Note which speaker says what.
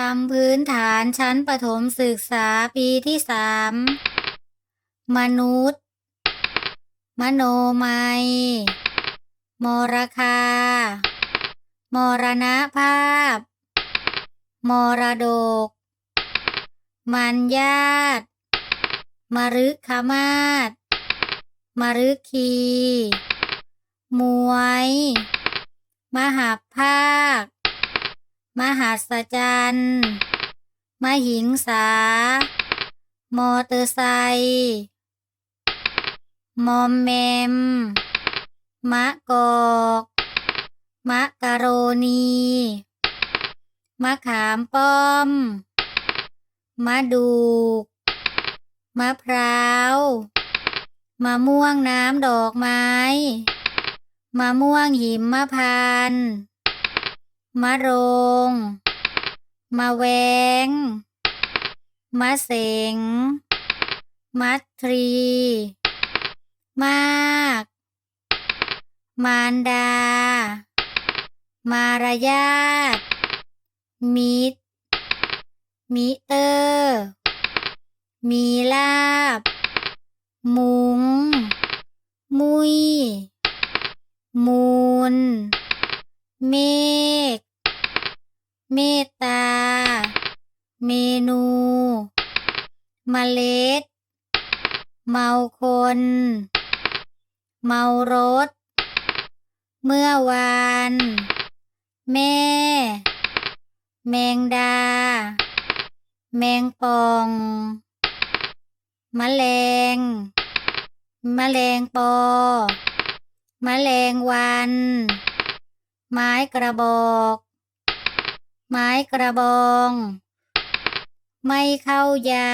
Speaker 1: คำพื้นฐานชั้นประถมศึกษาปีที่สามมนุษย์ มโนมัย มรคามรณภาพ มรดก มันญาติมรึกขมาศมรึกคี มวย มหับภาค มหัศจรรย์มหิงสา มอเตอร์ไซค์มอมแมม มะกอกมะกะโรนี มะขามป้อม มะดูก มะพร้าวมะม่วงน้ำดอกไม้ มะม่วงหิมมะพานต์ มะโรงมะแวงมะเสง มัดทรี มาก มารดา มารยาทมิตร มิเตอร์ มีลาบ มุง มุย มูล เมฆ เมตตา เมนู เมล็ด เมาคน เมารถ เมื่อวาน แม่ แมงดา แมงป่องมแมลงมแมลงปอมแมลงวัน ไม้กระบอก ไม้กระบอง ไม่เข้ายา